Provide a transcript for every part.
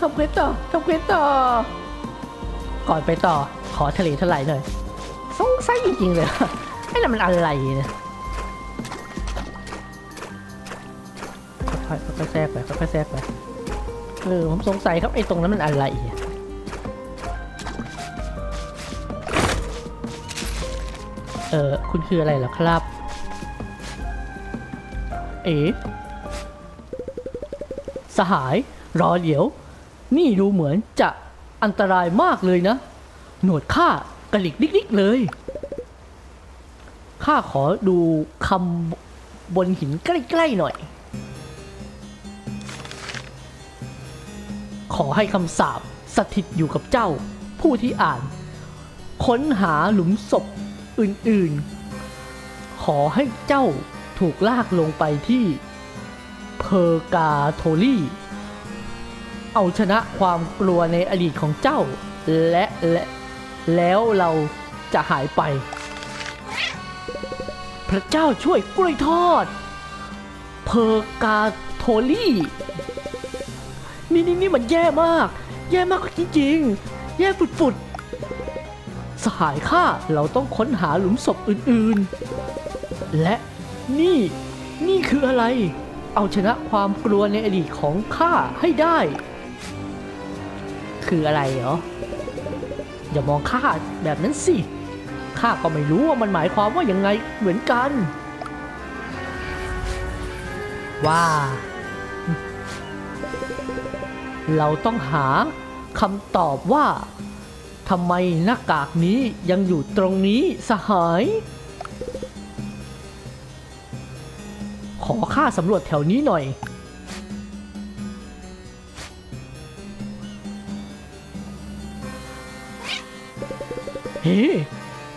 ทำเควสต่อทำเควสต่อ ก่อนไปต่อขอทะเลทลายหน่อยสงสัยจริงๆเลยไอ้นั่นมันอะไรเนี่ยค่อยๆค่อยๆแทรกไปค่อยๆแทรกไปเออผมสงสัยครับไอ้ตรงนั้นมันอะไรเออคุณคืออะไรเหรอครับ เอ๋สหาย รอเดี๋ยว นี่ดูเหมือนจะอันตรายมากเลยนะ หนวดข้ากระลิกดิกๆเลย ข้าขอดูคำบนหินใกล้ๆหน่อย ขอให้คำสาปสถิตอยู่กับเจ้า ผู้ที่อ่าน ค้นหาหลุมศพอื่นๆ ขอให้เจ้าถูกลากลงไปที่เพอร์กาโทลี เอาชนะความกลัวในอดีตของเจ้า และและแล้วเราจะหายไป พระเจ้าช่วยกล้วยทอด เพอร์กาโทลีนี่นี่นี่มันแย่มาก แย่มากจริงๆ แย่ฝุดๆ สหายข้าเราต้องค้นหาหลุมศพอื่นๆ และนี่นี่คืออะไร เอาชนะความกลัวในอดีตของข้าให้ได้ คืออะไรเหรอ อย่ามองข้าแบบนั้นสิ ข้าก็ไม่รู้ว่ามันหมายความว่ายังไงเหมือนกัน ว่า เราต้องหาคำตอบว่าทำไมหน้ากากนี้ยังอยู่ตรงนี้สหาย ขอข้าสำรวจแถวนี้หน่อย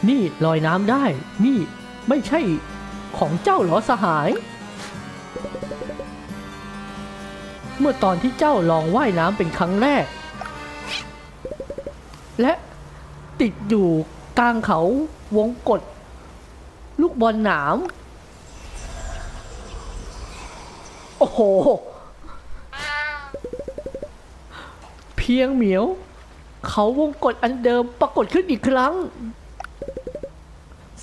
นี่ลอยน้ำได้ นี่ไม่ใช่ของเจ้าหรอสหาย เมื่อตอนที่เจ้าลองว่ายน้ำเป็นครั้งแรก และติดอยู่กลางเขาวงกฏลูกบอลหนาม โอ้โห เพียงเหมียว เขาวงกฏอันเดิมปรากฏขึ้นอีกครั้ง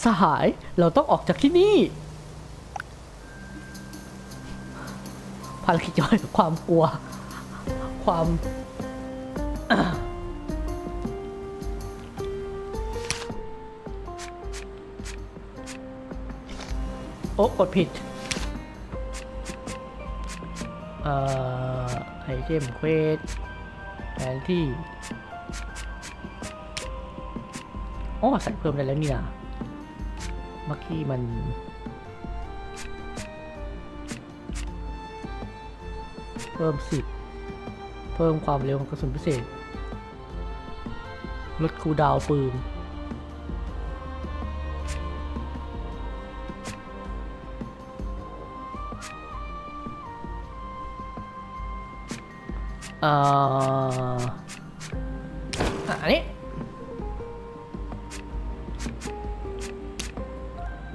สหายเราต้องออกจากที่นี่ภารกิจย่อยความกลัว ความโอ้กดผิด เอ่อ ไอเทมเควสแผนที่ อ๋อใส่เพิ่มได้แล้วนี่นะเมื่อกี้มันเพิ่มสิบเพิ่มความเร็วของกระสุนพิเศษ ลดคูดาวปืน อ่ออะอันนี้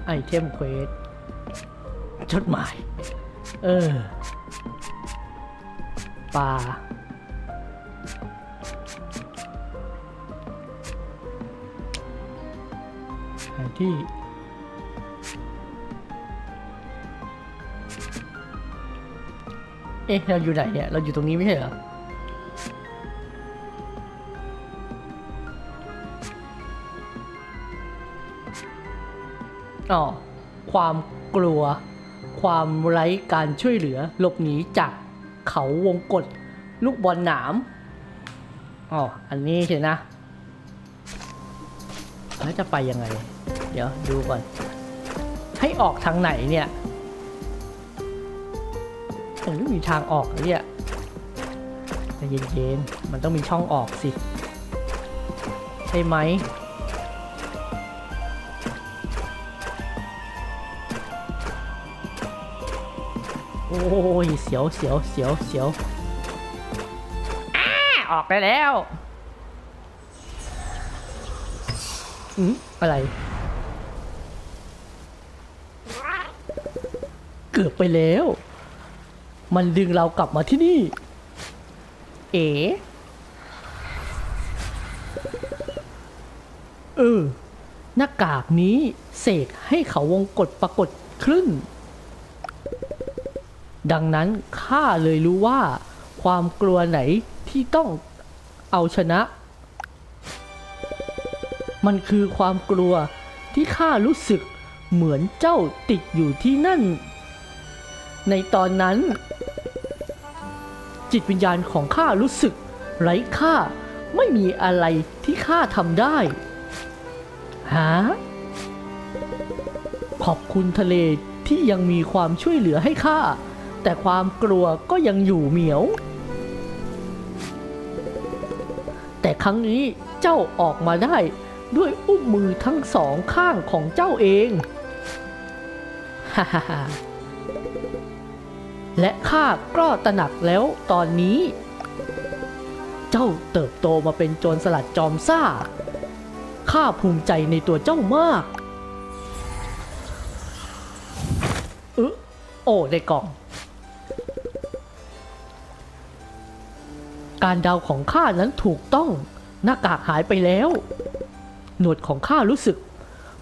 ไอเทมเควสจดหมาย เออปลาแผนที่เอ๊ะเราอยู่ไหนเนี่ย เราอยู่ตรงนี้ไม่ใช่เหรอ อ๋อความกลัว ความไร้การช่วยเหลือหลบหนีจากเขาวงกฏลูกบอลหนามอ๋ออันนี้ใช่นะแล้วจะไปยังไง เดี๋ยวดูก่อน ให้ออกทางไหนเนี่ยมันไม่มีทางออกเลยเนี่ยใจเย็นๆ มันต้องมีช่องออกสิ ใช่ไหม ยเสียวเสียวเสียวเสียวอ้าออกไปแล้วอืมอะไร เกือบไปแล้ว มันดึงเรากลับมาที่นี่ เอ๋เออหน้ากากนี้เสกให้เขาวงกฏปรากฏขึ้น ดังนั้นข้าเลยรู้ว่า ความกลัวไหนที่ต้องเอาชนะ มันคือความกลัวที่ข้ารู้สึกเหมือนเจ้าติดอยู่ที่นั่น ในตอนนั้น จิตวิญญาณของข้ารู้สึก ไร้ค่าไม่มีอะไรที่ข้าทำได้หาขอบคุณทะเลที่ยังมีความช่วยเหลือให้ข้า แต่ความกลัวก็ยังอยู่เหมียว แต่ครั้งนี้เจ้าออกมาได้ด้วยอุ้มมือทั้งสองข้างของเจ้าเอง ฮ่าฮ่าฮ่าและข้าก็ตระหนักแล้วตอนนี้ เจ้าเติบโตมาเป็นโจรสลัดจอมซ่า ข้าภูมิใจในตัวเจ้ามากเออโอ้ในกล่อง การเดาของข้านั้นถูกต้อง หน้ากากหายไปแล้ว หนวดของข้ารู้สึก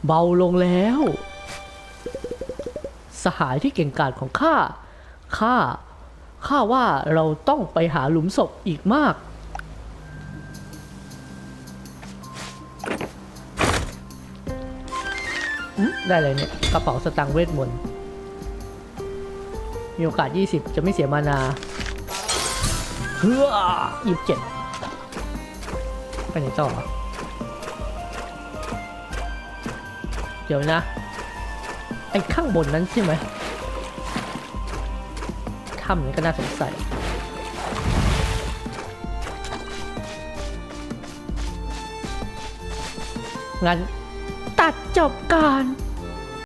เบาลงแล้ว สหายที่เก่งกาจของข้าข้าข้าว่าเราต้องไปหาหลุมศพอีกมาก ได้เลยเนี่ย กระเป๋าสตางค์เวทมนต์มีโอกาส 20 จะไม่เสียมานา เฮ้อยี่สิบเจ็ดไปไหนต่อเดี๋ยวนะ ไอ้ข้างบนนั้นใช่ไหมถ้ำนี้ก็น่าสงสัยงั้นตัดจบการ